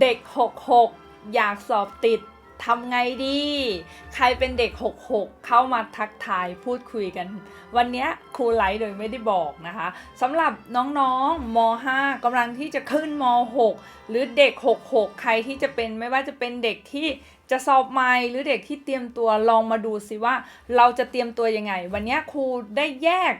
เด็ก 66 อยากสอบติดทำไงดี ใครเป็นเด็ก 66 เข้ามาทักทายพูดคุยกัน วันนี้ครูไลฟ์โดยไม่ได้บอกนะคะสำหรับน้องๆม5กำลังที่จะขึ้นม6หรือเด็ก 66 ใครที่จะเป็นไม่ว่าจะเป็นเด็กที่จะสอบใหม่หรือเด็กที่เตรียมตัวลองมาดูสิว่า เราจะเตรียมตัวยังไง วันนี้ครูได้แยก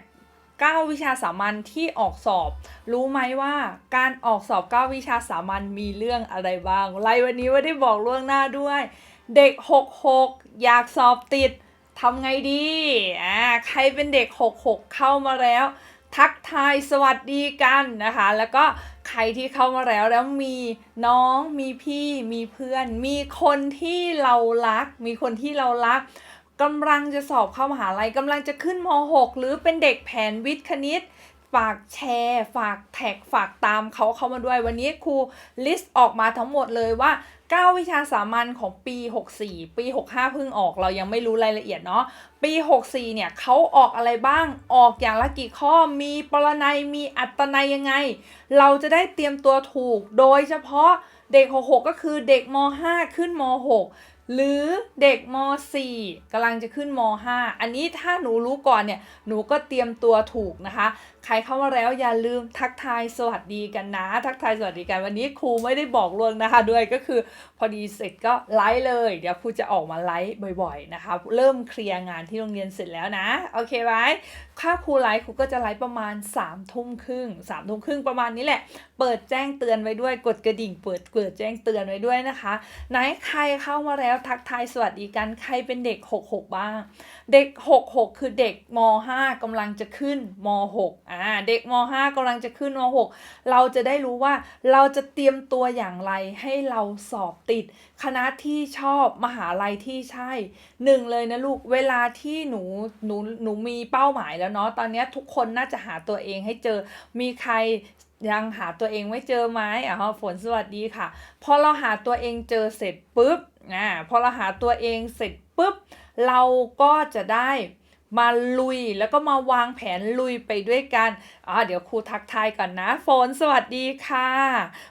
9 วิชาสามัญที่ออกสอบ รู้ไหมว่าการออกสอบ 9 วิชาสามัญมีเรื่องอะไรบ้างไลฟ์วันนี้ไม่ได้บอกล่วงหน้าด้วย เด็ก 66 อยากสอบติดทำไงดีอ่าใครเป็นเด็ก 66 เข้ามาแล้ว ทักทายสวัสดีกันนะคะ แล้วก็ใครที่เข้ามาแล้วแล้วมีน้องมีพี่มีเพื่อน มีคนที่เรารัก มีคนที่เรารัก กำลังจะสอบเข้ามหาลัยกำลังจะขึ้นม .6 หรือเป็นเด็กแผนวิทย์คณิต ฝากแชร์ ฝากแท็กฝากตามเขาเข้ามาด้วยวันนี้ครูลิสต์ออกมาทั้งหมดเลยว่า 9 วิชาสามัญของปี 64 ปี 65 เพิ่งออกเรายังไม่รู้รายละเอียดเนาะปี 64 เนี่ยเขาออกอะไรบ้างออกอย่างละกี่ข้อมีปรนัยมีอัตนัยยังไง เราจะได้เตรียมตัวถูกโดยเฉพาะเด็ก 66 ก็คือเด็กม 5 ขึ้นม 6 หรือเด็กม .4 กำลังจะขึ้นม .5 อันนี้ถ้าหนูรู้ก่อนเนี่ย หนูก็เตรียมตัวถูกนะคะ ใครเข้ามาแล้วอย่าลืมทักทายสวัสดีกันนะ ทักทายสวัสดีกันวันนี้ครูไม่ได้บอกล่วงนะคะด้วยก็คือพอดีเสร็จก็ไลฟ์เลย เดี๋ยวครูจะออกมาไลฟ์บ่อยๆนะคะ เริ่มเคลียร์งานที่โรงเรียนเสร็จแล้วนะโอเคไหมค่าครูไลฟ์ครูก็จะไลฟ์ประมาณ3ามทุ่มครึ่งสามทุ่มครึ่งประมาณนี้แหละ เปิดแจ้งเตือนไว้ด้วยกดกระดิ่งเปิดเปิดแจ้งเตือนไว้ด้วยนะคะ ไหนใครเข้ามาแล้วทักทายสวัสดีกันใครเป็นเด็ก 66 บ้าง เด็ก 66 คือเด็กม 5กำลังจะขึ้นม 6 อ่าเด็กม 5กำลังจะขึ้นม 6 เราจะได้รู้ว่าเราจะเตรียมตัวอย่างไรให้เราสอบติด คณะที่ชอบมหาลัยที่ใช่หนึ่งเลยนะลูกเวลาที่หนูหนูหนูมีเป้าหมายแล้วเนาะตอนนี้ทุกคนน่าจะหาตัวเองให้เจอมีใครยังหาตัวเองไม่เจอไหมอะฝนสวัสดีค่ะ พอเราหาตัวเองเจอเสร็จปุ๊บอ่าพอเราหาตัวเองเสร็จปุ๊บ เราก็จะได้ มาลุยแล้วก็มาวางแผนลุยไปด้วยกันอ่าเดี๋ยวครูทักทายก่อนนะฝนสวัสดีค่ะ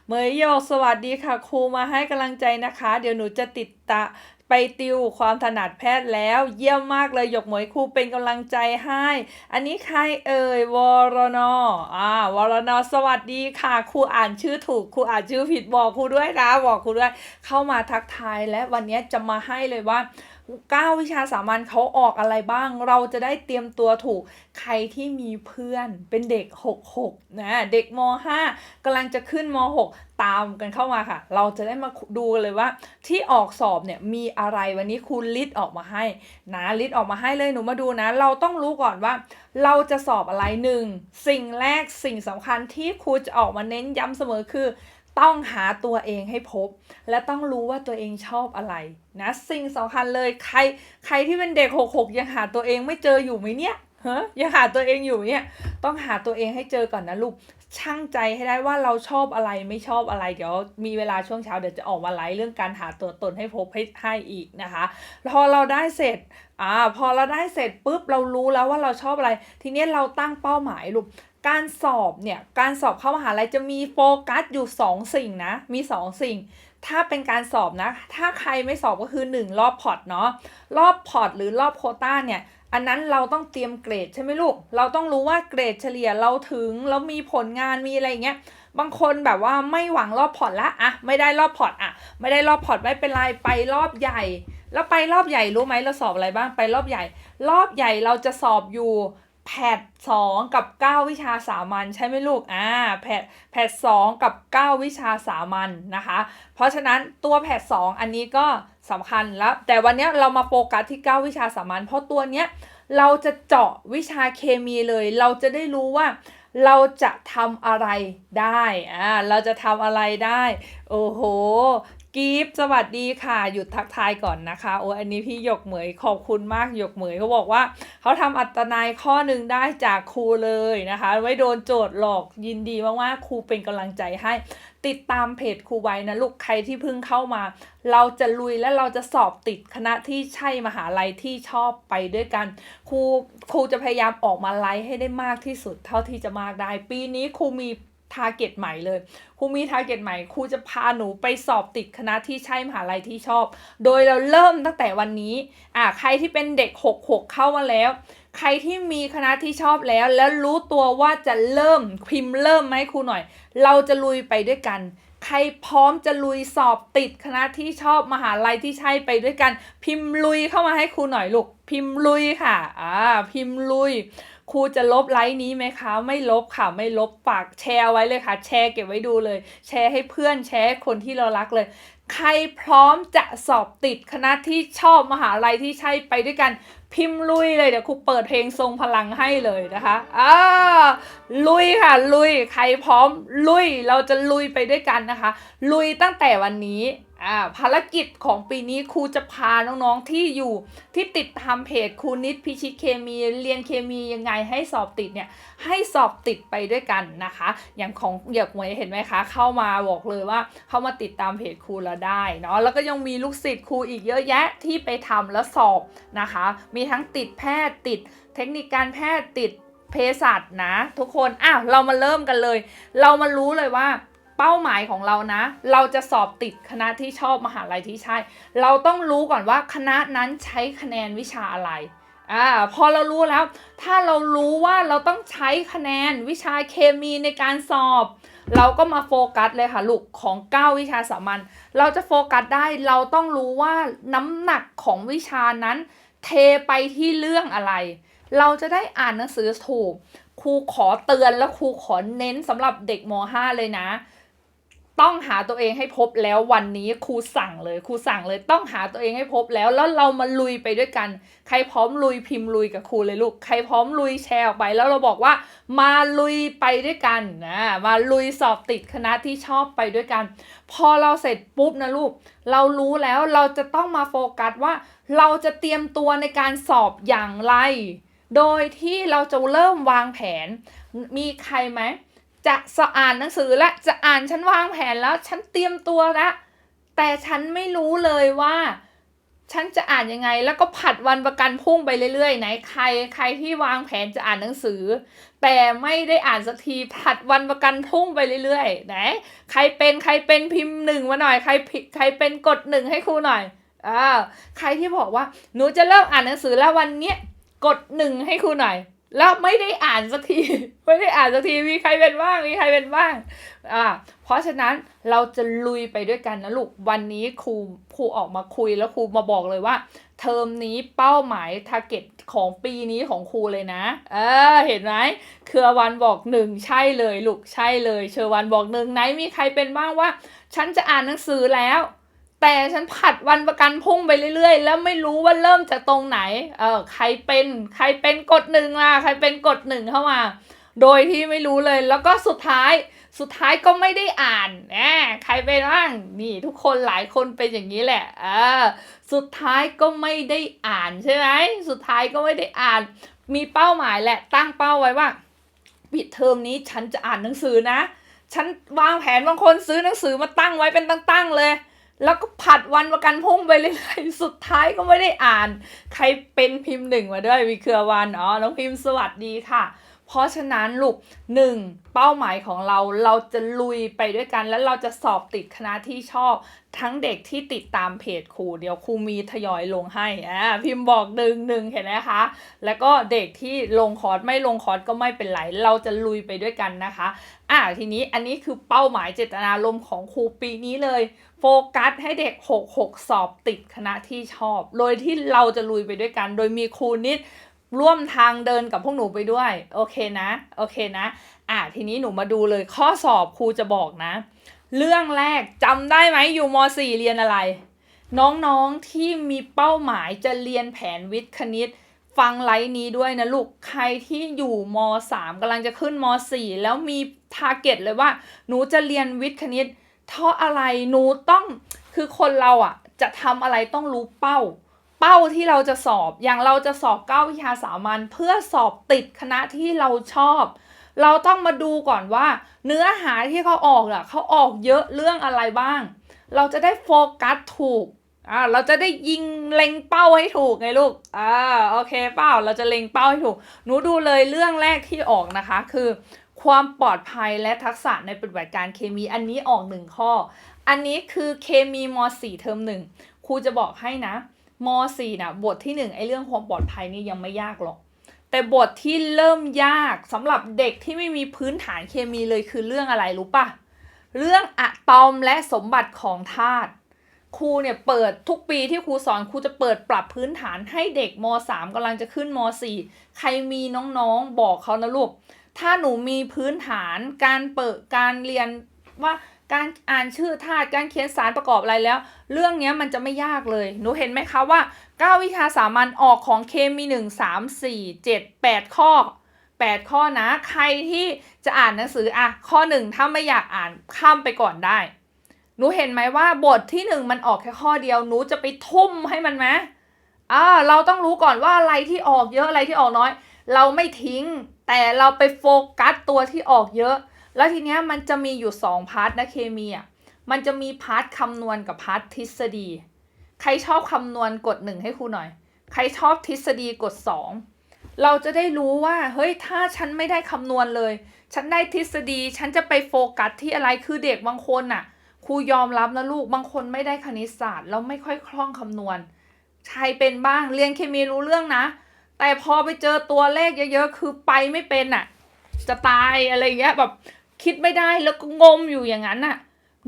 เมยโยกสวัสดีค่ะ ครูมาให้กำลังใจนะคะ เดี๋ยวหนูจะติดตาไปติวความถนัดแพทย์แล้ว เยี่ยมมากเลยหยกเหมยครูเป็นกำลังใจให้ อันนี้ใครเอ่ยวรนอ่าวรนอสวัสดีค่ะครูอ่านชื่อถูกครูอ่านชื่อผิดบอกครูด้วยนะบอกครูด้วย เข้ามาทักทายและวันนี้จะมาให้เลยว่า 9 วิชาสามัญเขาออกอะไรบ้าง เราจะได้เตรียมตัวถูกใครที่มีเพื่อนเป็นเด็ก 66 นะ เด็กม 5กำลังจะขึ้นม 6 ตามกันเข้ามาค่ะ เราจะได้มาดูเลยว่า ที่ออกสอบเนี่ยมีอะไรวันนี้ครูลิสต์ออกมาให้นะลิสต์ออกมาให้เลยหนูมาดูนะ เราต้องรู้ก่อนว่า เราจะสอบอะไรหนึ่งสิ่งแรกสิ่งสำคัญที่ครูจะออกมาเน้นย้ำเสมอคือ ต้องหาตัวเองให้พบ และต้องรู้ว่าตัวเองชอบอะไรนะสิ่งสำคัญเลยใครใครที่เป็นเด็ก66ยังหาตัวเองไม่เจออยู่ไหมเนี่ยฮะยังหาตัวเองอยู่เนี่ยต้องหาตัวเองให้เจอก่อนนะลูกช่างใจให้ได้ว่าเราชอบอะไรไม่ชอบอะไร เดี๋ยวมีเวลาช่วงเช้าเดี๋ยวจะออกมาไลฟ์เรื่องการหาตัวตนให้พบให้ให้อีกนะคะพอเราได้เสร็จอ่าพอเราได้เสร็จปุ๊บเรารู้แล้วว่าเราชอบอะไร ทีนี้เราตั้งเป้าหมายลูก การสอบเนี่ย การสอบเข้ามหาลัยจะมีโฟกัสอยู่2สิ่งนะ มี2สิ่ง ถ้าเป็นการสอบนะ ถ้าใครไม่สอบก็คือ 1 รอบพอร์ตเนาะ รอบพอร์ตหรือรอบโคต้าเนี่ย อันนั้นเราต้องเตรียมเกรดใช่ไหมลูก เราต้องรู้ว่าเกรดเฉลี่ยเราถึง แล้วมีผลงาน มีอะไรอย่างเงี้ย บางคนแบบว่าไม่หวังรอบพอร์ตละอะไม่ได้รอบพอร์ตอะไม่ได้รอบพอร์ตไม่เป็นไร ไปรอบใหญ่ แล้วไปรอบใหญ่รู้ไหมเราสอบอะไรบ้าง ไปรอบใหญ่ รอบใหญ่เราจะสอบอยู่ แพทสองกับ 9 วิชาสามัญใช่ไหมลูก อ่า แพทแพทสองกับ 9 วิชาสามัญนะคะ เพราะฉะนั้นตัวแพทสองอันนี้ก็สำคัญแล้ว แต่วันนี้เรามาโฟกัสที่ 9 วิชาสามัญ เพราะตัวเนี้ยเราจะเจาะวิชาเคมีเลย เราจะได้รู้ว่าเราจะทำอะไรได้ อ่า เราจะทำอะไรได้ โอ้โห กิฟสวัสดีค่ะ หยุดทักทายก่อนนะคะ โอ้อันนี้พี่หยกเหมยขอบคุณมากหยกเหมยเขาบอกว่า เขาทำอัตนายข้อหนึ่งได้จากครูเลยนะคะไม่โดนโจทย์หลอกยินดีมากๆครูเป็นกำลังใจให้ ติดตามเพจครูไว้นะลูกใครที่เพิ่งเข้ามา เราจะลุยและเราจะสอบติดคณะที่ใช่มหาลัยที่ชอบไปด้วยกัน ครูครูจะพยายามออกมาไลฟ์ให้ได้มากที่สุดเท่าที่จะมากได้ ปีนี้ครูมี ทาร์เก็ตใหม่เลยครูมีทาร์เก็ตใหม่ครูจะพาหนูไปสอบติดคณะที่ใช่มหาลัยที่ชอบ โดยเราเริ่มตั้งแต่วันนี้อ่าใครที่เป็นเด็ก 66 เข้ามาแล้ว ใครที่มีคณะที่ชอบแล้ว แล้วรู้ตัวว่าจะเริ่มพิมพ์เริ่มไหมครูหน่อย เราจะลุยไปด้วยกันใครพร้อมจะลุยสอบติดคณะที่ชอบมหาลัยที่ใช่ไปด้วยกัน พิมพ์ลุยเข้ามาให้ครูหน่อยลูกพิมพ์ลุยค่ะอ่าพิมพ์ลุย ครูจะลบไลค์นี้ไหมคะ ไม่ลบค่ะ ไม่ลบฝากแชร์ไว้เลยค่ะ แชร์เก็บไว้ดูเลย แชร์ให้เพื่อนแชร์คนที่เรารักเลย ใครพร้อมจะสอบติดคณะที่ชอบมหาลัยที่ใช่ไปด้วยกันพิมพ์ลุยเลยเดี๋ยวครูเปิดเพลงทรงพลังให้เลยนะคะอ่าลุยค่ะ ลุยใครพร้อมลุยเราจะลุยไปด้วยกันนะคะ ลุยตั้งแต่วันนี้ อ่าภารกิจของปีนี้ครูจะพาน้องๆที่อยู่ที่ติดตามเพจครูนิดพิชิตเคมีเรียนเคมียังไงให้สอบติดเนี่ยให้สอบติดไปด้วยกันนะคะ อย่างของเหยียบหมวยเห็นไหมคะ เข้ามาบอกเลยว่าเข้ามาติดตามเพจครูเราได้เนาะแล้วก็ยังมีลูกศิษย์ครูอีกเยอะแยะที่ไปทำแล้วสอบนะคะ มีทั้งติดแพทย์ติดเทคนิคการแพทย์ติดเภสัชนะ ทุกคนอ้าวเรามาเริ่มกันเลย เรามารู้เลยว่า เป้าหมายของเรานะ เราจะสอบติดคณะที่ชอบมหาลัยที่ใช่ เราต้องรู้ก่อนว่าคณะนั้นใช้คะแนนวิชาอะไรอ่าพอเรารู้แล้ว ถ้าเรารู้ว่าเราต้องใช้คะแนนวิชาเคมีในการสอบ เราก็มาโฟกัสเลยค่ะลูกของ 9 วิชาสามัญเราจะโฟกัสได้เราต้องรู้ว่าน้ำหนักของวิชานั้น เทไปที่เรื่องอะไร เราจะได้อ่านหนังสือถูกครูขอเตือนและครูขอเน้นสำหรับเด็กม .5 เลยนะ ต้องหาตัวเองให้พบแล้ววันนี้ครูสั่งเลยครูสั่งเลยต้องหาตัวเองให้พบแล้วแล้วเรามาลุยไปด้วยกัน ใครพร้อมลุยพิมพ์ลุยกับครูเลยลูกใครพร้อมลุยแชร์ออกไป แล้วเราบอกว่า มาลุยไปด้วยกันนะมาลุยสอบติดคณะที่ชอบไปด้วยกัน พอเราเสร็จปุ๊บนะลูกเรารู้แล้วเราจะต้องมาโฟกัสว่า เราจะเตรียมตัวในการสอบอย่างไร โดยที่เราจะเริ่มวางแผนมีใครไหม จะสอ่านหนังสือและจะอ่านฉันวางแผนแล้ว ฉันเตรียมตัวแล้วแต่ฉันไม่รู้เลยว่า ฉันจะอ่านยังไง แล้วก็ผัดวันประกันพรุ่งไปเรื่อยๆ ไหนใครใครที่วางแผนจะอ่านหนังสือ แต่ไม่ได้อ่านสักทีผัดวันประกันพรุ่งไปเรื่อยๆไหนใครเป็นใครเป็นพิมพ์หนึ่งมาหน่อยใครใครเป็นกดหนึ่งให้ครูหน่อยอ่าใครที่บอกว่า หนูจะเริ่มอ่านหนังสือแล้ววันเนี้ยกดหนึ่งให้ครูหน่อย แล้วไม่ได้อ่านสักที ไม่ได้อ่านสักทีมีใครเป็นบ้างมีใครเป็นบ้างอ่าเพราะฉะนั้นเราจะลุยไปด้วยกันนะลูกวันนี้ครูครูออกมาคุยแล้วครูมาบอกเลยว่า เทอมนี้เป้าหมายทาร์เก็ตของปีนี้ของครูเลยนะ เออเห็นไหมเครือวันบอกหนึ่งใช่เลยลูกใช่เลย เชอวันบอกหนึ่งไหนมีใครเป็นบ้างว่า ฉันจะอ่านหนังสือแล้ว แต่ฉันผัดวันประกันพรุ่งไปเรื่อย ๆ แล้วไม่รู้ว่าเริ่มจากตรงไหน เออใครเป็นใครเป็นกดหนึ่งล่ะใครเป็นกดหนึ่งเข้ามา โดยที่ไม่รู้เลย แล้วก็สุดท้ายสุดท้ายก็ไม่ได้อ่านแหมใครเป็นบ้างนี่ทุกคนหลายคนเป็นอย่างนี้แหละเออสุดท้ายก็ไม่ได้อ่านใช่ไหมสุดท้ายก็ไม่ได้อ่าน มีเป้าหมายแหละตั้งเป้าไว้ว่าปิดเทอมนี้ฉันจะอ่านหนังสือนะ ฉันวางแผนบางคนซื้อหนังสือมาตั้งไว้เป็นตั้งๆเลย แล้วก็ผัดวันประกันพรุ่งไปเรื่อยๆ สุดท้ายก็ไม่ได้อ่าน ใครเป็นพิมพ์หนึ่งมาด้วยวิเครือวันอ๋อน้องพิมพ์สวัสดีค่ะ เพราะฉะนั้นลูกหนึ่งเป้าหมายของเราเราจะลุยไปด้วยกัน แล้วเราจะสอบติดคณะที่ชอบ ทั้งเด็กที่ติดตามเพจครูเดี๋ยวครูมีทยอยลงให้อ่าพิมพ์บอกหนึ่งหนึ่งเห็นไหมคะ แล้วก็เด็กที่ลงคอร์สไม่ลงคอร์สก็ไม่เป็นไรเราจะลุยไปด้วยกันนะคะอ่าทีนี้อันนี้คือเป้าหมายเจตนารมณ์ของครูปีนี้เลย โฟกัสให้เด็ก 66 สอบติดคณะที่ชอบ โดยที่เราจะลุยไปด้วยกัน โดยมีครูนิดร่วมทางเดินกับพวกหนูไปด้วย โอเคนะ โอเคนะ อ่าทีนี้หนูมาดูเลยข้อสอบครูจะบอกนะ เรื่องแรกจำได้ไหมอยู่ม .4 เรียนอะไร น้องๆที่มีเป้าหมายจะเรียนแผนวิทย์คณิต ฟังไลฟ์นี้ด้วยนะลูก ใครที่อยู่ม .3 กำลังจะขึ้นม .4 แล้วมีทาร์เก็ตเลยว่า หนูจะเรียนวิทย์คณิต เพราะอะไรหนูต้องคือคนเราอะ จะทำอะไรต้องรู้เป้า เป้าที่เราจะสอบอย่างเราจะสอบเก้าวิชาสามัญเพื่อสอบติดคณะที่เราชอบ เราต้องมาดูก่อนว่า เนื้อหาที่เขาออกอะเขาออกเยอะเรื่องอะไรบ้าง เราจะได้โฟกัสถูกอ่าเราจะได้ยิงเล็งเป้าให้ถูกไงลูกอ่าโอเคเป้าเราจะเล็งเป้าให้ถูก หนูดูเลยเรื่องแรกที่ออกนะคะ คือ ความปลอดภัยและทักษะในปฏิบัติการเคมีอันนี้ออกหนึ่งข้อ อันนี้คือเคมีม .4 เทอมหนึ่งครูจะบอกให้นะม .4 นะบทที่หนึ่งไอ้เรื่องความปลอดภัยนี่ยังไม่ยากหรอก แต่บทที่เริ่มยากสำหรับเด็กที่ไม่มีพื้นฐานเคมีเลยคือเรื่องอะไรรู้ปะเรื่องอะตอมและสมบัติของธาตุครูเนี่ยเปิดทุกปีที่ครูสอนครูจะเปิดปรับพื้นฐานให้เด็กม .3 กำลังจะขึ้นม .4 ใครมีน้องๆบอกเขานะลูก ถ้าหนูมีพื้นฐานการเปิดการเรียนว่าการอ่านชื่อธาตุการเขียนสารประกอบอะไรแล้ว เรื่องนี้มันจะไม่ยากเลย หนูเห็นไหมคะว่า 9 วิชาสามัญออกของเคมี 1 3 4 7 8 ข้อ 8 ข้อนะ ใครที่จะอ่านหนังสืออะข้อ 1 ถ้าไม่อยากอ่านข้ามไปก่อนได้ หนูเห็นไหมว่าบทที่ 1 มันออกแค่ข้อเดียว หนูจะไปทุ่มให้มันไหมอ่าเราต้องรู้ก่อนว่าอะไรที่ออกเยอะอะไรที่ออกน้อย เราไม่ทิ้ง แต่เราไปโฟกัสตัวที่ออกเยอะ แล้วทีเนี้ยมันจะมีอยู่2พาร์ทนะเคมีอะมันจะมีพาร์ทคำนวณกับพาร์ททฤษฎี ใครชอบคำนวณกด1ให้ครูหน่อย ใครชอบทฤษฎีกด 2 เราจะได้รู้ว่า เฮ้ย ถ้าฉันไม่ได้คำนวณเลย ฉันได้ทฤษฎี ฉันจะไปโฟกัสที่อะไร คือเด็กบางคนน่ะ ครูยอมรับนะลูก บางคนไม่ได้คณิตศาสตร์ แล้วไม่ค่อยคล่องคำนวณใช่เป็นบ้าง เรียนเคมีรู้เรื่องนะ แต่พอไปเจอตัวเลขเยอะๆ คือไปไม่เป็นอะ จะตายอะไรเงี้ยแบบคิดไม่ได้แล้วก็งมอยู่อย่างนั้นน่ะ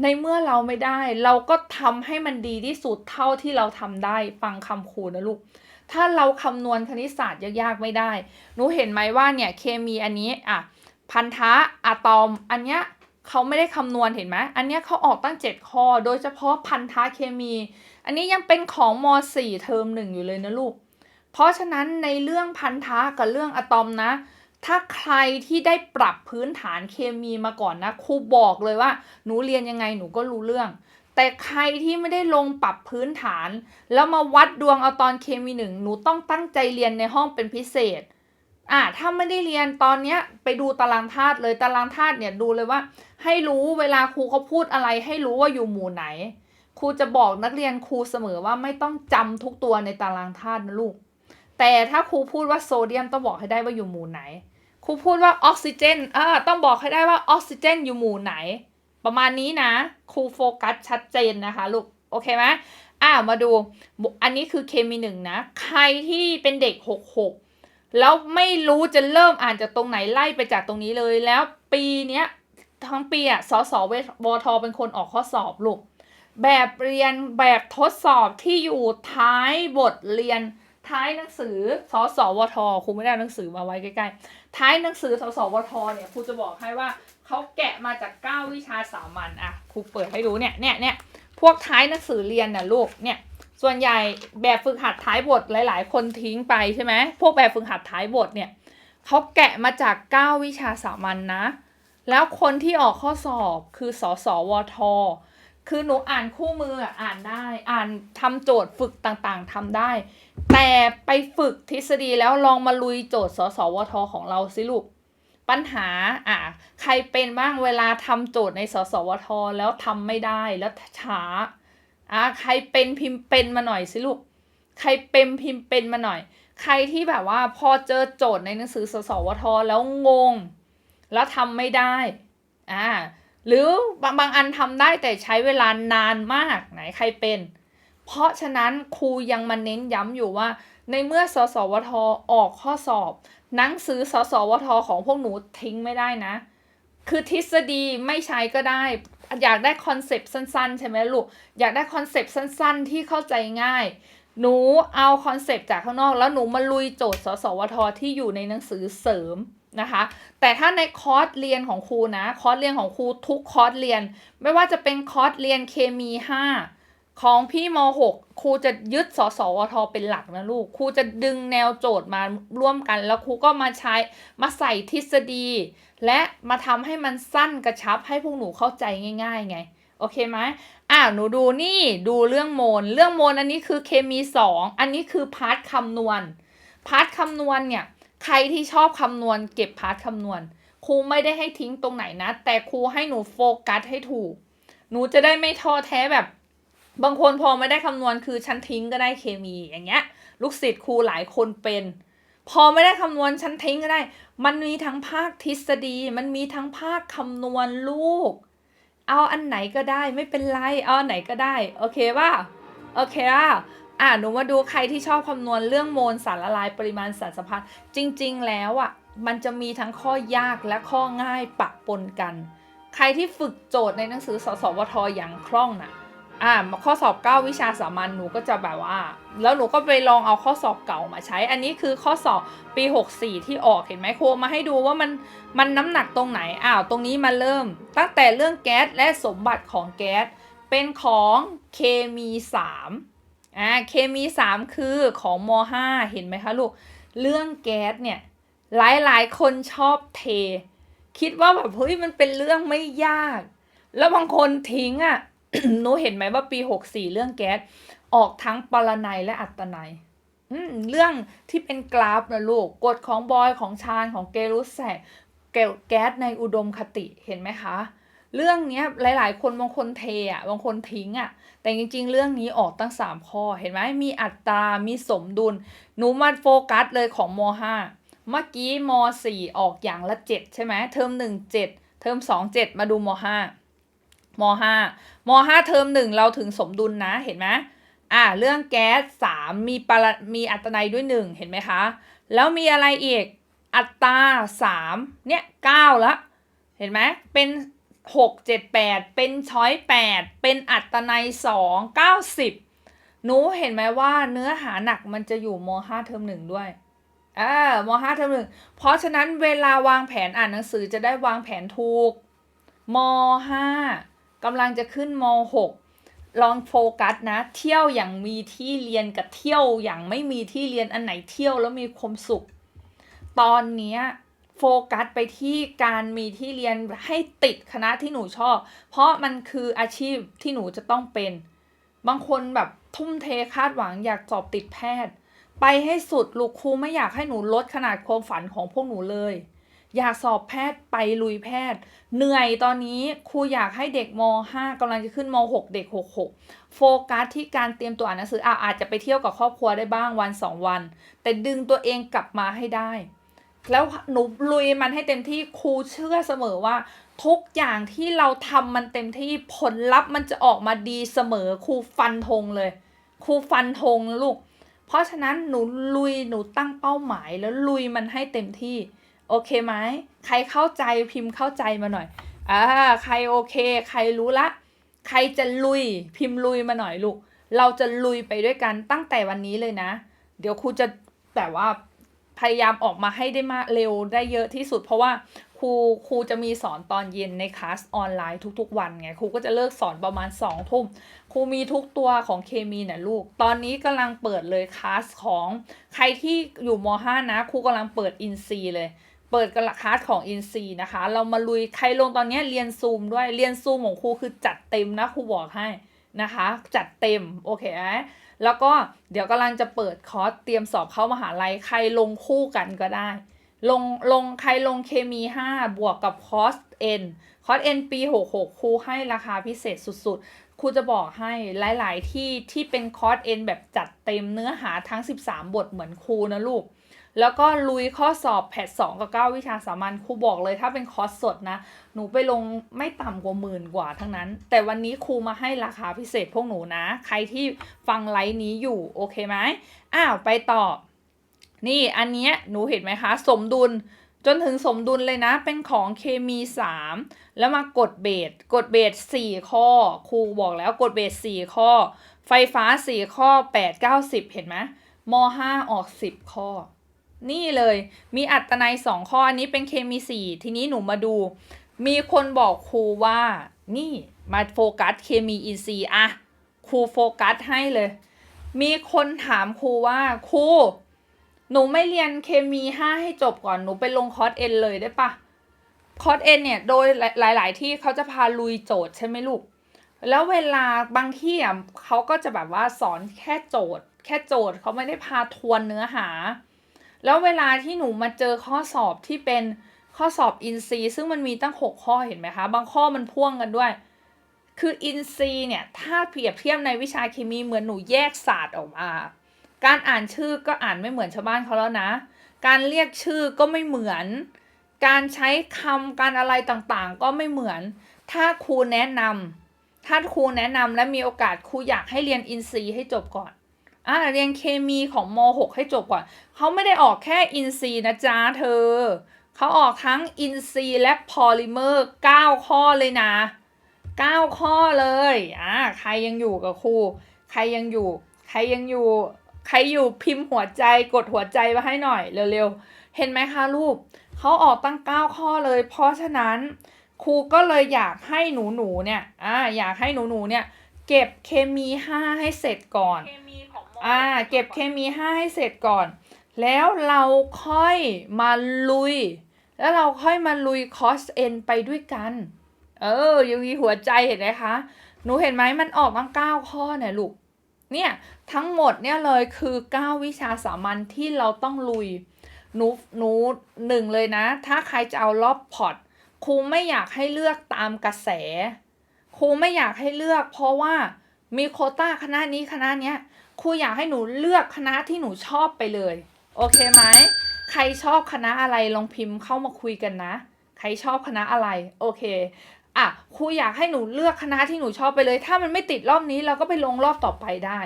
ในเมื่อเราไม่ได้ เราก็ทำให้มันดีที่สุดเท่าที่เราทำได้ฟังคำครูนะลูก ถ้าเราคำนวณคณิตศาสตร์ยากๆไม่ได้ หนูเห็นไหมว่าเนี่ยเคมีอันนี้อะพันธะอะตอมอันเนี้ยเขาไม่ได้คำนวณเห็นไหม อันเนี้ยเขาออกตั้ง 7 ข้อ โดยเฉพาะพันธะเคมี อันนี้ยังเป็นของม .4 เทอมหนึ่งอยู่เลยนะลูก เพราะฉะนั้นในเรื่องพันธะกับเรื่องอะตอมนะ ถ้าใครที่ได้ปรับพื้นฐานเคมีมาก่อนนะครูบอกเลยว่า หนูเรียนยังไงหนูก็รู้เรื่อง แต่ใครที่ไม่ได้ลงปรับพื้นฐาน แล้วมาวัดดวงเอาตอนเคมีหนึ่งหนูต้องตั้งใจเรียนในห้องเป็นพิเศษอ่าถ้าไม่ได้เรียนตอนเนี้ยไปดูตารางธาตุเลยตารางธาตุเนี่ยดูเลยว่า ให้รู้เวลาครูเขาพูดอะไร ให้รู้ว่าอยู่หมู่ไหน ครูจะบอกนักเรียนครูเสมอว่าไม่ต้องจำทุกตัวในตารางธาตุนะลูก แต่ถ้าครูพูดว่าโซเดียมต้องบอกให้ได้ว่าอยู่หมู่ไหน ครูพูดว่าออกซิเจนอ่าต้องบอกให้ได้ว่าออกซิเจนอยู่หมู่ไหน ประมาณนี้นะ ครูโฟกัสชัดเจนนะคะลูก โอเคไหมอ่ามาดู อันนี้คือเคมีหนึ่งนะ ใครที่เป็นเด็ก 66 แล้วไม่รู้จะเริ่มอ่านจากตรงไหนไล่ไปจากตรงนี้เลย แล้วปีเนี้ยทั้งปีอะสสเวทเป็นคนออกข้อสอบลูก แบบเรียนแบบทดสอบที่อยู่ท้ายบทเรียน ท้ายหนังสือสสวทครูไม่ได้หนังสือมาไว้ใกล้ๆ ท้ายหนังสือสสวทเนี่ยครูจะบอกให้ว่าเขาแกะมาจาก 9 วิชาสามัญอะครูเปิดให้ดูเนี่ยเนี่ยเนี่ยพวกท้ายหนังสือเรียนน่ะลูกเนี่ยส่วนใหญ่แบบฝึกหัดท้ายบทหลาย ๆ คนทิ้งไปใช่ไหมพวกแบบฝึกหัดท้ายบทเนี่ยเขาแกะมาจาก 9 วิชาสามัญนนะ แล้วคนที่ออกข้อสอบคือสสวท คือหนูอ่านคู่มืออ่านได้ อ่านทำโจทย์ฝึกต่างๆทำได้ แต่ไปฝึกทฤษฎีแล้วลองมาลุยโจทย์สสวทของเราสิลูกปัญหาอะใครเป็นบ้างเวลาทำโจทย์ในสสวทแล้วทำไม่ได้แล้วช้าอะใครเป็นพิมพ์เป็นมาหน่อยสิลูกใครเป็นพิมพ์เป็นมาหน่อย ใครที่แบบว่าพอเจอโจทย์ในหนังสือสสวทแล้วงง แล้วทำไม่ได้อ่า หรือบางบางอันทำได้แต่ใช้เวลานานมากไหนใครเป็น เพราะฉะนั้นครูยังมาเน้นย้ำอยู่ว่า ในเมื่อสสวทออกข้อสอบ หนังสือสสวทของพวกหนูทิ้งไม่ได้นะ คือทฤษฎีไม่ใช้ก็ได้ อยากได้คอนเซปต์สั้นๆ ใช่ไหมลูก อยากได้คอนเซปต์สั้นๆ ที่เข้าใจง่าย หนูเอาคอนเซปต์จากข้างนอก แล้วหนูมาลุยโจทย์สสวทที่อยู่ในหนังสือเสริม นะคะ แต่ถ้าในคอร์สเรียนของครูนะ คอร์สเรียนของครูทุกคอร์สเรียน ไม่ว่าจะเป็นคอร์สเรียนเคมี 5 ของพี่ม .6 ครูจะยึดสสวทเป็นหลักนะลูก ครูจะดึงแนวโจทย์มาร่วมกัน แล้วครูก็มาใช้มาใส่ทฤษฎี และมาทำให้มันสั้นกระชับให้พวกหนูเข้าใจง่ายๆ ไงโอเคไหมอ่าหนูดูนี่ดูเรื่องโมล เรื่องโมลอันนี้คือเคมี 2 อันนี้คือพาร์ทคำนวณ พาร์ทคำนวณเนี่ย ใครที่ชอบคำนวณเก็บพาร์ทคำนวณ ครูไม่ได้ให้ทิ้งตรงไหนนะ แต่ครูให้หนูโฟกัสให้ถูก หนูจะได้ไม่ท้อแท้แบบ บางคนพอไม่ได้คำนวณคือฉันทิ้งก็ได้เคมีอย่างเงี้ย ลูกศิษย์ครูหลายคนเป็น พอไม่ได้คำนวณฉันทิ้งก็ได้ มันมีทั้งภาคทฤษฎี มันมีทั้งภาคคำนวณลูก เอาอันไหนก็ได้ไม่เป็นไร เอาอันไหนก็ได้ โอเคป่ะโอเคอะ อะหนูมาดูใครที่ชอบคำนวณเรื่องโมลสารละลายปริมาณสารสัมพันธ์ จริง ๆ แล้วอะมันจะมีทั้งข้อยากและข้อง่ายปะปนกัน ใครที่ฝึกโจทย์ในหนังสือสสวทอย่างคล่องน่ะอ่าข้อสอบ 9 วิชาสามัญหนูก็จะแบบว่า แล้วหนูก็ไปลองเอาข้อสอบเก่ามาใช้ อันนี้คือข้อสอบปี 64 ที่ออกเห็นไหมครูมาให้ดูว่ามันมันน้ำหนักตรงไหนอ้าวตรงนี้มาเริ่ม ตั้งแต่เรื่องแก๊สและสมบัติของแก๊สเป็นของเคมี 3 อ่าเคมี3คือของม5เห็นไหมคะลูก เรื่องแก๊สเนี่ยหลายหลายคนชอบเท คิดว่าแบบเฮ้ยมันเป็นเรื่องไม่ยาก แล้วบางคนทิ้งอะ่ะหนูเห็นไหมว่าปี64เรื่องแก๊สออกทั้งปรนัยและอัตนัยเรื่องที่เป็นกราฟนะลูกกฎของบอยของชาญของเกรุสแสกเกลแก๊สในอุดมคติเห็นไหมคะ เรื่องเนี้ยหลาย ๆ คนบางคนเทอะบางคนทิ้งอะ แต่จริง ๆ เรื่องนี้ออกตั้ง 3 ข้อเห็นไหมมีอัตรามีสมดุล หนูมาโฟกัสเลยของม 5 เมื่อกี้ม 4 ออกอย่างละ 7 ใช่ไหมเทอม 1 7 เทอม 2 7 มาดูม 5 ม 5 ม 5 เทอม 1 เราถึงสมดุลนะเห็นไหมอ่าเรื่องแก๊ส3มีปรมีอัตนัยด้วย1เห็นไหมคะ แล้วมีอะไรอีกอัตรา3เนี่ย9แล้วเห็นไหมเป็น 6 7 8เป็นช้อย8เป็นอัตนัย2 90หนูเห็นไหมว่าเนื้อหาหนักมันจะอยู่ม5เทอม1ด้วยอ่ามห้าเทอมหนึ่งเพราะฉะนั้นเวลาวางแผนอ่านหนังสือจะได้วางแผนถูกมห้ากำลังจะขึ้นมหกลองโฟกัสนะ เที่ยวอย่างมีที่เรียนกับเที่ยวอย่างไม่มีที่เรียนอันไหนเที่ยวแล้วมีความสุข ตอนเนี้ย โฟกัสไปที่การมีที่เรียนให้ติดคณะที่หนูชอบ เพราะมันคืออาชีพที่หนูจะต้องเป็น บางคนแบบทุ่มเทคาดหวังอยากสอบติดแพทย์ ไปให้สุดลูกครูไม่อยากให้หนูลดขนาดความฝันของพวกหนูเลย อยากสอบแพทย์ไปลุยแพทย์ เหนื่อยตอนนี้ครูอยากให้เด็กม 5กำลังจะขึ้นม 6 เด็ก 66 โฟกัสที่การเตรียมตัวอ่านหนังสืออะอาจจะไปเที่ยวกับครอบครัวได้บ้างวัน 2 วัน แต่ดึงตัวเองกลับมาให้ได้ แล้วหนูลุยมันให้เต็มที่ครูเชื่อเสมอว่า ทุกอย่างที่เราทำมันเต็มที่ผลลัพธ์มันจะออกมาดีเสมอครูฟันธงเลยครูฟันธงลูก เพราะฉะนั้นหนูลุยหนูตั้งเป้าหมายแล้วลุยมันให้เต็มที่ โอเคไหมใครเข้าใจพิมพ์เข้าใจมาหน่อยอ่าใครโอเค ใครรู้ละ ใครจะลุยพิมพ์ลุยมาหน่อยลูก เราจะลุยไปด้วยกันตั้งแต่วันนี้เลยนะ เดี๋ยวครูจะแบบว่า พยายามออกมาให้ได้มากเร็วได้เยอะที่สุด เพราะว่าครูครูจะมีสอนตอนเย็นในคลาสออนไลน์ทุกๆ วันไงครูก็จะเลิกสอนประมาณ2องทุ่มครูมีทุกตัวของเคมีเนี่ยลูก ตอนนี้กำลังเปิดเลยคลาสของใครที่อยู่ม .5 นะครูกำลังเปิดอินซีเลยเปิดกระคลาสของอินซีนะคะ เรามาลุยใครลงตอนนี้เรียนซูมด้วยเรียนซูมของครูคือจัดเต็มนะครูบอกให้นะคะ จัดเต็ม โอเคไหม แล้วก็เดี๋ยวกำลังจะเปิดคอร์สเตรียมสอบเข้ามหาลัยใครลงคู่กันก็ได้ ลงลงใครลงเคมี 5 บวกกับคอร์ส N คอร์ส N ปี 66 ครูให้ราคาพิเศษสุดๆ ครูจะบอกให้หลาย ๆ ที่ที่เป็นคอร์ส N แบบจัดเต็มเนื้อหาทั้ง 13 บทเหมือนครูนะลูก แล้วก็ลุยข้อสอบแพท2กับ 9 วิชาสามัญครูบอกเลยถ้าเป็นคอร์สสดนะ หนูไปลงไม่ต่ำกว่าหมื่นกว่าทั้งนั้น แต่วันนี้ครูมาให้ราคาพิเศษพวกหนูนะ ใครที่ฟังไลฟ์นี้อยู่โอเคไหมอ้าวไปต่อ นี่อันเนี้ยหนูเห็นไหมคะ สมดุลจนถึงสมดุลเลยนะ เป็นของเคมี 3 แล้วมากดเบสกดเบส4ข้อ ครูบอกแล้วกดเบส4ข้อ ไฟฟ้า 4 ข้อ 8 9 10 เห็นไหมม 5 ออก 10 ข้อ นี่เลยมีอัตนัย2ข้ออันนี้เป็นเคมี4ทีนี้หนูมาดู มีคนบอกครูว่านี่มาโฟกัสเคมีอินซีย์อะครูโฟกัสให้เลย มีคนถามครูว่าครูหนูไม่เรียนเคมี5ให้จบก่อนหนูไปลงคอร์สเอ็นเลยได้ปะคอร์สเอ็นเนี่ยโดยหลาย ๆ ที่เขาจะพาลุยโจทย์ใช่ไหมลูก แล้วเวลาบางที่อะเขาก็จะแบบว่าสอนแค่โจทย์ แค่โจทย์เขาไม่ได้พาทวนเนื้อหา แล้วเวลาที่หนูมาเจอข้อสอบที่เป็นข้อสอบอินซีซึ่งมันมีตั้ง 6 ข้อเห็นไหมคะ บางข้อมันพ่วงกันด้วย คืออินซีเนี่ย ถ้าเปรียบเทียบในวิชาเคมีเหมือนหนูแยกศาสตร์ออกมา การอ่านชื่อก็อ่านไม่เหมือนชาวบ้านเขาแล้วนะ การเรียกชื่อก็ไม่เหมือน การใช้คำการอะไรต่างๆ ก็ไม่เหมือน ถ้าครูแนะนำถ้าครูแนะนำและมีโอกาสครูอยากให้เรียนอินทรีให้จบก่อน อ่าเรียนเคมีของม .6 ให้จบก่อนเขาไม่ได้ออกแค่อินทรีนะจ๊ะเธอเขาออกทั้งอินทรีและพอลิเมอร์9ข้อเลยนะ 9 ข้อเลยอ่าใครยังอยู่กับครูใครยังอยู่ ใครยังอยู่ ใครอยู่พิมพ์หัวใจกดหัวใจมาให้หน่อยเร็วๆ เห็นไหมคะลูกเขาออกตั้ง 9 ข้อเลย เพราะฉะนั้นครูก็เลยอยากให้หนูๆเนี่ยอ่าอยากให้หนูๆเนี่ยเก็บเคมี 5 ให้เสร็จก่อนเคมี อ่า เก็บเคมี5ให้เสร็จก่อน แล้วเราค่อยมาลุย แล้วเราค่อยมาลุยคอสเอ็นไปด้วยกัน เออยังมีหัวใจเห็นไหมคะ หนูเห็นไหมมันออกมาเก้าข้อเนี่ยลูก เนี่ยทั้งหมดเนี่ยเลยคือ9วิชาสามัญที่เราต้องลุย หนูหนูหนึ่งเลยนะ ถ้าใครจะเอารอบพอร์ตครูไม่อยากให้เลือกตามกระแส ครูไม่อยากให้เลือก เพราะว่ามีโคต้าคณะนี้คณะเนี้ย ครูอยากให้หนูเลือกคณะที่หนูชอบไปเลย โอเคไหม ใครชอบคณะอะไรลองพิมพ์เข้ามาคุยกันนะ ใครชอบคณะอะไร โอเคอะครูอยากให้หนูเลือกคณะที่หนูชอบไปเลย ถ้ามันไม่ติดรอบนี้เราก็ไปลงรอบต่อไปได้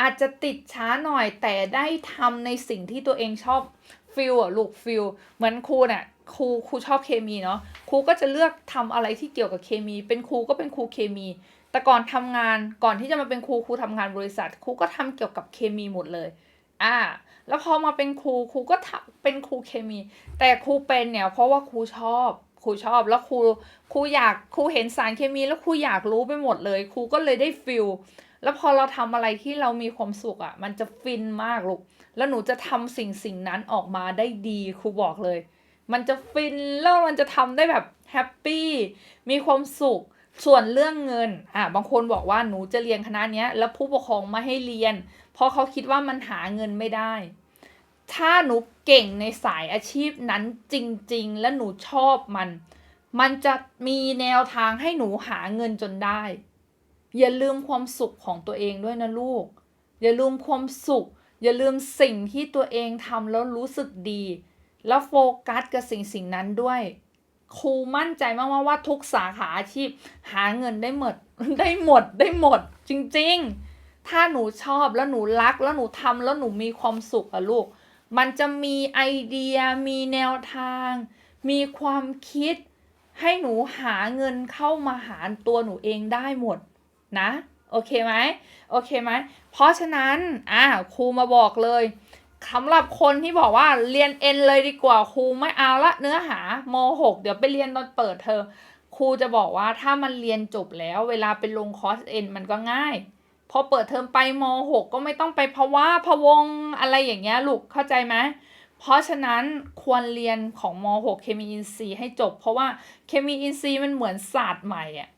อาจจะติดช้าหน่อยแต่ได้ทำในสิ่งที่ตัวเองชอบฟิลอะลูกฟิลเหมือนครูเนี่ยครูครูชอบเคมีเนาะครูก็จะเลือกทำอะไรที่เกี่ยวกับเคมี เป็นครูก็เป็นครูเคมี แต่ก่อนทำงานก่อนที่จะมาเป็นครูครูทำงานบริษัทครูก็ทำเกี่ยวกับเคมีหมดเลย อ่า แล้วพอมาเป็นครูครูก็เป็นครูเคมี แต่ครูเป็นเนี่ยเพราะว่าครูชอบครูชอบแล้วครูครูอยากครูเห็นสารเคมีแล้วครูอยากรู้ไปหมดเลยครูก็เลยได้ฟิลแล้วพอเราทำอะไรที่เรามีความสุขอะ่ะ มันจะฟินมากลูกแล้วหนูจะทำสิ่งสิ่งนั้นออกมาได้ดีครูบอกเลย มันจะฟินแล้วมันจะทำได้แบบแฮปปี้มีความสุข ส่วนเรื่องเงินอะบางคนบอกว่าหนูจะเรียนคณะเนี้ย แล้วผู้ปกครองไม่ให้เรียน เพราะเขาคิดว่ามันหาเงินไม่ได้ ถ้าหนูเก่งในสายอาชีพนั้นจริง ๆ และหนูชอบมัน มันจะมีแนวทางให้หนูหาเงินจนได้ อย่าลืมความสุขของตัวเองด้วยนะลูก อย่าลืมความสุข อย่าลืมสิ่งที่ตัวเองทำแล้วรู้สึกดี แล้วโฟกัสกับสิ่งสิ่งนั้นด้วย ครูมั่นใจมากๆว่าทุกสาขาอาชีพ หาเงินได้หมดได้หมดได้หมด จริง ๆ ถ้าหนูชอบแล้วหนูรักแล้วหนูทำแล้วหนูมีความสุขอะลูก มันจะมีไอเดียมีแนวทาง มีความคิด ให้หนูหาเงินเข้ามาหารตัวหนูเองได้หมดนะ โอเคไหมโอเคไหมเพราะฉะนั้นอ่าครูมาบอกเลย สำหรับคนที่บอกว่าเรียนเอ็นเลยดีกว่าครูไม่เอาละเนื้อหาม6เดี๋ยวไปเรียนตอนเปิดเทอมครูจะบอกว่าถ้ามันเรียนจบแล้ว เวลาไปลงคอร์สเอ็นมันก็ง่าย พอเปิดเทอมไปม .6 ก็ไม่ต้องไปภาวะพะวงอะไรอย่างเงี้ยลูกเข้าใจไหมเพราะฉะนั้นควรเรียนของม .6 เคมีอินทรีย์ให้จบ เพราะว่าเคมีอินทรีย์มันเหมือนศาสตร์ใหม่อะ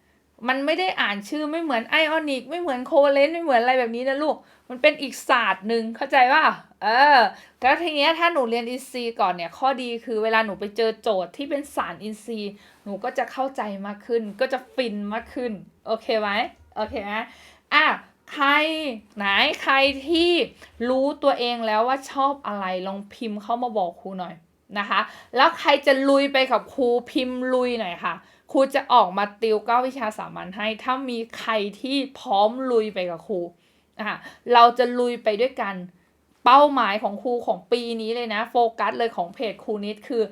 มันไม่ได้อ่านชื่อไม่เหมือนไอออนิกไม่เหมือนโคเลนไม่เหมือนอะไรแบบนี้นะลูก มันเป็นอีกศาสตร์หนึ่งเข้าใจว่าเออแล้วทีเนี้ยถ้าหนูเรียนอินทรีย์ก่อนเนี่ยข้อดีคือเวลาหนูไปเจอโจทย์ที่เป็นสารอินทรีย์หนูก็จะเข้าใจมากขึ้น ก็จะฟินมากขึ้น โอเคไหมโอเคไหมอะใครไหนใครที่รู้ตัวเองแล้วว่าชอบอะไรลองพิมพ์เข้ามาบอกครูหน่อยนะคะ แล้วใครจะลุยไปกับครูพิมพ์ลุยหน่อยค่ะ ครูจะออกมาติวเก้าวิชาสามัญให้ ถ้ามีใครที่พร้อมลุยไปกับครูอะเราจะลุยไปด้วยกัน เป้าหมายของครูของปีนี้เลยนะโฟกัสเลยของเพจครูนิดคือ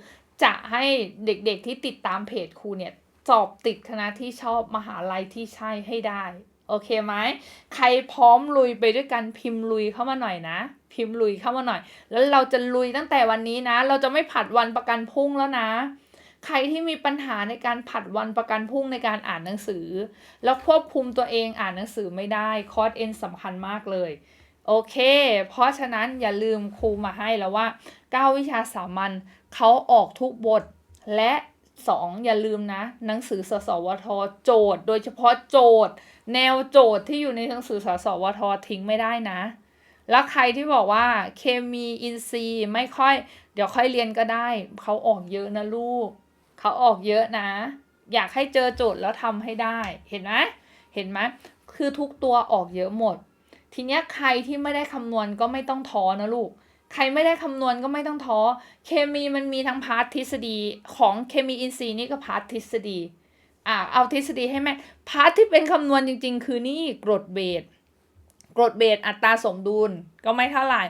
จะให้เด็กๆที่ติดตามเพจครูเนี่ยสอบติดคณะที่ชอบมหาลัยที่ใช่ให้ได้ โอเคไหมใครพร้อมลุยไปด้วยกันพิมพ์ลุยเข้ามาหน่อยนะ พิมพ์ลุยเข้ามาหน่อย แล้วเราจะลุยตั้งแต่วันนี้นะ เราจะไม่ผัดวันประกันพรุ่งแล้วนะ ใครที่มีปัญหาในการผัดวันประกันพรุ่งในการอ่านหนังสือ แล้วควบคุมตัวเองอ่านหนังสือไม่ได้คอร์สเอ็นสำคัญมากเลยโอเค เพราะฉะนั้นอย่าลืมครูมาให้แล้วว่า 9 วิชาสามัญเขาออกทุกบท และ 2 อย่าลืมนะ หนังสือสสวท โจทย์ โดยเฉพาะโจทย์ แนวโจทย์ที่อยู่ในหนังสือสสวท ทิ้งไม่ได้นะ แล้วใครที่บอกว่าเคมีอินทรีย์ไม่ค่อย เดี๋ยวค่อยเรียนก็ได้ เขาออกเยอะนะลูก เขาออกเยอะนะ อยากให้เจอโจทย์แล้วทำให้ได้ เห็นไหมเห็นไหมคือทุกตัวออกเยอะหมด ทีเนี้ยใครที่ไม่ได้คำนวณก็ไม่ต้องท้อนะลูก ใครไม่ได้คำนวณก็ไม่ต้องท้อ เคมีมันมีทั้งพาร์ททฤษฎีของเคมีอินทรีย์นี่ก็พาร์ททฤษฎีอ่าเอาทฤษฎีให้แม่พาร์ทที่เป็นคำนวณจริง ๆ คือนี่กรดเบสกรดเบสอัตราสมดุลก็ไม่เท่าไหร่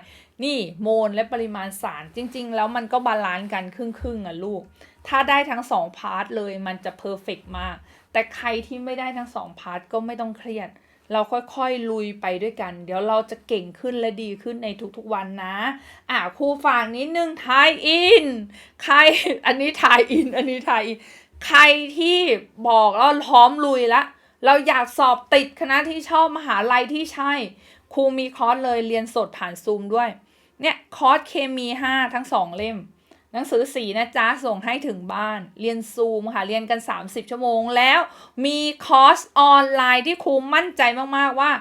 นี่โมลและปริมาณสารจริง ๆ แล้วมันก็บาลานซ์กันครึ่งๆอะลูก ถ้าได้ทั้งสองพาร์ทเลยมันจะเพอร์เฟกมาก แต่ใครที่ไม่ได้ทั้งสองพาร์ทก็ไม่ต้องเครียด เราค่อยๆลุยไปด้วยกัน เดี๋ยวเราจะเก่งขึ้นและดีขึ้นในทุกๆวันนะ อะครูฝากนิดนึงทายอิน ใคร อันนี้ทายอิน อันนี้ทายอิน ใครที่บอกแล้วพร้อมลุยละ เราอยากสอบติดคณะที่ชอบมหาลัยที่ใช่ ครูมีคอร์สเลยเรียนสดผ่านซูมด้วย เนี่ยคอร์สเคมี5ทั้ง2เล่ม หนังสือสีนะจ๊ะ ส่งให้ถึงบ้าน เรียนซูมค่ะ เรียนกัน 30 ชั่วโมงแล้ว มีคอร์สออนไลน์ที่ครูมั่นใจมาก ๆ ว่า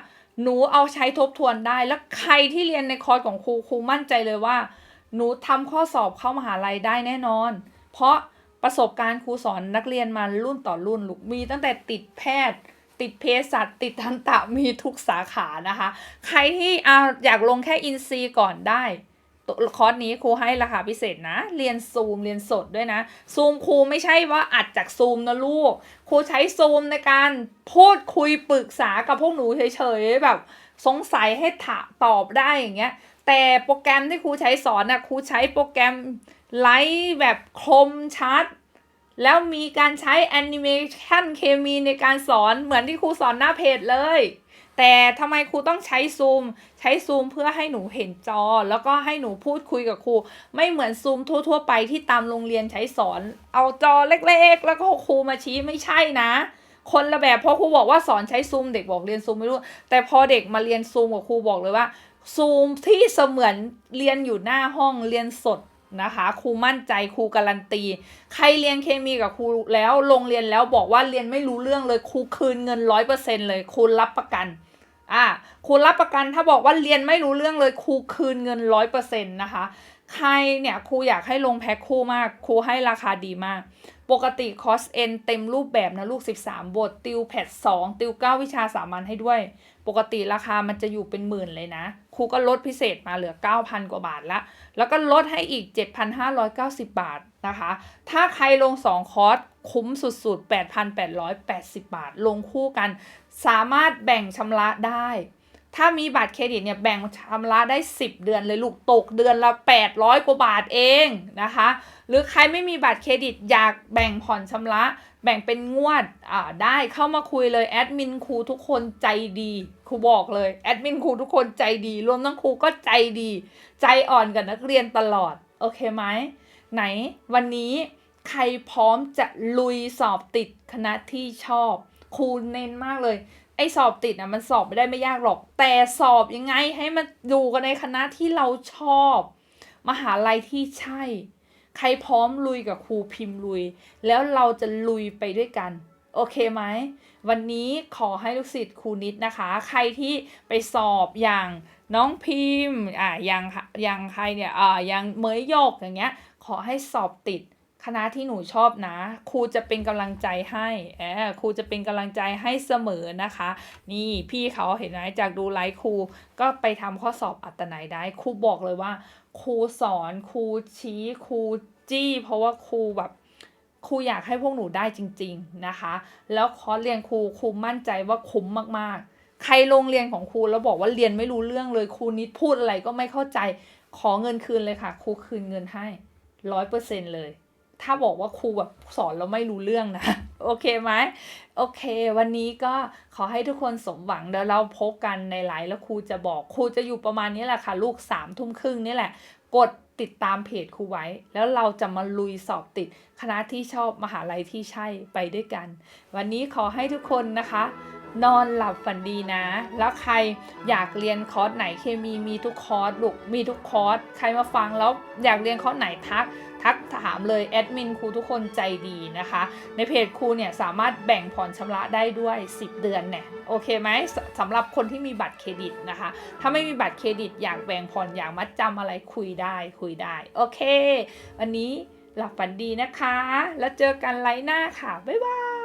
หนูเอาใช้ทบทวนได้ แล้วใครที่เรียนในคอร์สของครูครูมั่นใจเลยว่า หนูทำข้อสอบเข้ามหาลัยได้แน่นอน เพราะประสบการณ์ครูสอนนักเรียนมารุ่นต่อรุ่นลูกมีตั้งแต่ติดแพทย์ ติดเภสัชติดทันตะมีทุกสาขานะคะ ใครที่อาอยากลงแค่อินซีก่อนได้คอร์สนี้ครูให้ราคาพิเศษนะ เรียนซูมเรียนสดด้วยนะ ซูมครูไม่ใช่ว่าอัดจากซูมนะลูก ครูใช้ซูมในการพูดคุยปรึกษากับพวกหนูเฉยๆแบบ สงสัยให้ถาตอบได้อย่างเงี้ย แต่โปรแกรมที่ครูใช้สอนนะครูใช้โปรแกรมไลท์แบบคมชัด แล้วมีการใช้แอนิเมชันเคมีในการสอนเหมือนที่ครูสอนหน้าเพจเลย แต่ทำไมครูต้องใช้ซูม ใช้ซูมเพื่อให้หนูเห็นจอ แล้วก็ให้หนูพูดคุยกับครู ไม่เหมือนซูมทั่ว ๆ ไปที่ตามโรงเรียนใช้สอน เอาจอเล็กๆ แล้วก็ครูมาชี้ไม่ใช่นะคนละแบบเพราะครูบอกว่าสอนใช้ซูมเด็กบอกเรียนซูมไม่รู้ แต่พอเด็กมาเรียนซูมกับครูบอกเลยว่าซูมที่เสมือนเรียนอยู่หน้าห้องเรียนสด นะคะครูมั่นใจครูการันตี ใครเรียนเคมีกับครูแล้วลงเรียนแล้วบอกว่าเรียนไม่รู้เรื่องเลยครูคืนเงินร้อยเปอร์เซ็นเลยครูรับประกันอ่าครูรับประกันถ้าบอกว่าเรียนไม่รู้เรื่องเลยครูคืนเงินร้อยเปอร์เซ็นต์นะคะ ใครเนี่ยครูอยากให้ลงแพ็คคู่มากครูให้ราคาดีมาก ปกติคอสเอ็นเต็มรูปแบบนะลูก 13 บท ติวแพท2ติว 9 วิชาสามัญให้ด้วย ปกติราคามันจะอยู่เป็นหมื่นเลยนะ ครูก็ลดพิเศษมาเหลือ 9,000 กว่าบาทละแล้วก็ลดให้อีก 7,590 บาทนะคะ ถ้าใครลง 2 คอร์สคุ้มสุดๆ 8,880 บาท ลงคู่กัน สามารถแบ่งชำระได้ ถ้ามีบัตรเครดิตเนี่ยแบ่งชำระได้ 10 เดือนเลยลูกตกเดือนละ 800 กว่าบาทเองนะคะ หรือใครไม่มีบัตรเครดิตอยากแบ่งผ่อนชำระ แบ่งเป็นงวดอ่าได้เข้ามาคุยเลยแอดมินครูทุกคนใจดีครูบอกเลยแอดมินครูทุกคนใจดี รวมทั้งครูก็ใจดี ใจอ่อนกับนักเรียนตลอด โอเคไหมไหนวันนี้ใครพร้อมจะลุยสอบติดคณะที่ชอบครูเน้นมากเลย ไอ้สอบติดอะมันสอบไม่ได้ไม่ยากหรอก แต่สอบยังไงให้มันอยู่กันในคณะที่เราชอบ มหาลัยที่ใช่ ใครพร้อมลุยกับครูพิมพ์ลุย แล้วเราจะลุยไปด้วยกัน โอเคไหม วันนี้ขอให้ลูกศิษย์ครูนิดนะคะ ใครที่ไปสอบอย่างน้องพิมพ์อ่าอย่างอย่างใครเนี่ยอ่าอย่างเมยโยกอย่างเงี้ย ขอให้สอบติดคณะที่หนูชอบนะครูจะเป็นกำลังใจให้แอบครูจะเป็นกำลังใจให้เสมอนะคะ นี่พี่เขาเห็นไหมจากดูไลฟ์ครูก็ไปทำข้อสอบอัตนัยได้ครูบอกเลยว่า ครูสอนครูชี้ครูจี้ เพราะว่าครูแบบครูอยากให้พวกหนูได้จริง ๆนะคะ แล้วคอร์สเรียนครูครูมั่นใจว่าคุ้มมากๆ ใครโรงเรียนของครูแล้วบอกว่าเรียนไม่รู้เรื่องเลยครูนิดพูดอะไรก็ไม่เข้าใจขอเงินคืนเลยค่ะ ครูคืนเงินให้ร้อยเปอร์เซ็นเลย ถ้าบอกว่าครูแบบสอนแล้วไม่รู้เรื่องนะ โอเคไหมโอเค วันนี้ก็ขอให้ทุกคนสมหวังเดี๋ยวเราพบกันในไลฟ์แล้วครูจะบอกครูจะอยู่ประมาณนี้แหละค่ะ ลูกสามทุ่มครึ่งนี่แหละ กดติดตามเพจครูไว้ แล้วเราจะมาลุยสอบติด คณะที่ชอบมหาลัยที่ใช่ไปด้วยกัน วันนี้ขอให้ทุกคนนะคะ นอนหลับฝันดีนะ แล้วใครอยากเรียนคอร์สไหนเคมีมีทุกคอร์สลูกมีทุกคอร์สใครมาฟังแล้วอยากเรียนคอร์สไหนทัก ทักถามเลยแอดมินครูทุกคนใจดีนะคะ ในเพจครูเนี่ยสามารถแบ่งผ่อนชำระได้ด้วย 10 เดือนเนี่ยโอเคไหมสสำหรับคนที่มีบัตรเครดิตนะคะ ถ้าไม่มีบัตรเครดิตอยากแบ่งผ่อนอยากมัดจำอะไรคุยได้คุยได้โอเค วันนี้หลับฝันดีนะคะ แล้วเจอกันไลฟ์หน้าค่ะ บ๊ายบาย